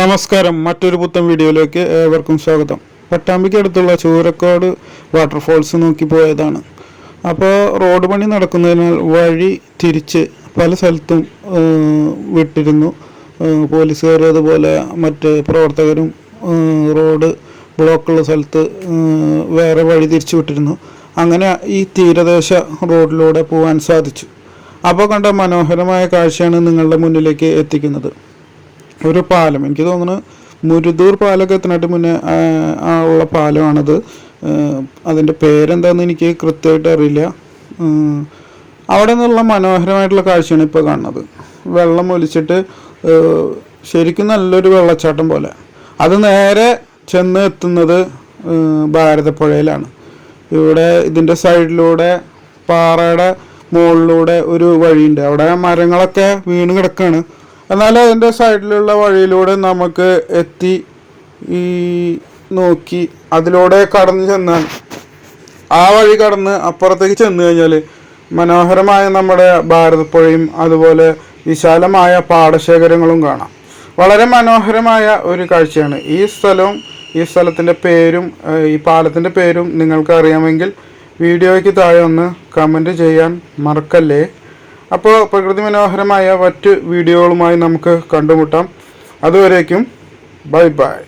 നമസ്കാരം. മറ്റൊരു പുത്തൻ വീഡിയോയിലേക്ക് ഏവർക്കും സ്വാഗതം. പട്ടാമ്പിക്ക് അടുത്തുള്ള ചൂരക്കോട് വാട്ടർഫോൾസ് നോക്കി പോയതാണ്. അപ്പോൾ റോഡ് പണി നടക്കുന്നതിനാൽ വഴി തിരിച്ച് പല സ്ഥലത്തും വിട്ടിരുന്നു. പോലീസുകാരും അതുപോലെ മറ്റ് പ്രവർത്തകരും റോഡ് ബ്ലോക്കുള്ള സ്ഥലത്ത് വേറെ വഴി തിരിച്ചു വിട്ടിരുന്നു. അങ്ങനെ ഈ തീരദേശ റോഡിലൂടെ പോകാൻ സാധിച്ചു. അപ്പോൾ കണ്ട മനോഹരമായ കാഴ്ചയാണ് നിങ്ങളുടെ മുന്നിലേക്ക് എത്തിക്കുന്നത്. ഒരു പാലം. എനിക്ക് തോന്നുന്നു മുരുദൂർ പാലമൊക്കെ എത്തുന്നതിന് മുന്നേ ഉള്ള പാലമാണത്. അതിന്റെ പേരെന്താണെന്ന് എനിക്ക് കൃത്യമായിട്ട് അറിയില്ല. അവിടെ നിന്നുള്ള മനോഹരമായിട്ടുള്ള കാഴ്ചയാണ് ഇപ്പോൾ കാണുന്നത്. വെള്ളം ഒലിച്ചിട്ട് ശരിക്കും നല്ലൊരു വെള്ളച്ചാട്ടം പോലെ. അത് നേരെ ചെന്ന് എത്തുന്നത് ഭാരതപ്പുഴയിലാണ്. ഇവിടെ ഇതിന്റെ സൈഡിലൂടെ പാറയുടെ മുകളിലൂടെ ഒരു വഴിയുണ്ട്. അവിടെ മരങ്ങളൊക്കെ വീണ് കിടക്കാണ്. എന്നാൽ അതിന്റെ സൈഡിലുള്ള വഴിയിലൂടെ നമുക്ക് എത്തി ഈ നോക്കി അതിലൂടെ കടന്നു ചെന്നാൽ ആ വഴി കടന്ന് അപ്പുറത്തേക്ക് ചെന്ന് കഴിഞ്ഞാൽ മനോഹരമായ നമ്മുടെ ഭാരതപ്പുഴയും അതുപോലെ വിശാലമായ പാടശേഖരങ്ങളും കാണാം. വളരെ മനോഹരമായ ഒരു കാഴ്ചയാണ്. ഈ സ്ഥലവും ഈ സ്ഥലത്തിന്റെ പേരും ഈ പാലത്തിന്റെ പേരും നിങ്ങൾക്ക് അറിയാമെങ്കിൽ വീഡിയോയ്ക്ക് താഴെ ഒന്ന് കമന്റ് ചെയ്യാൻ മറക്കല്ലേ? അപ്പോൾ പ്രകൃതി മനോഹരമായ മറ്റ് വീഡിയോകളുമായി നമുക്ക് കണ്ടുമുട്ടാം. അതുവരേക്കും ബൈ ബൈ.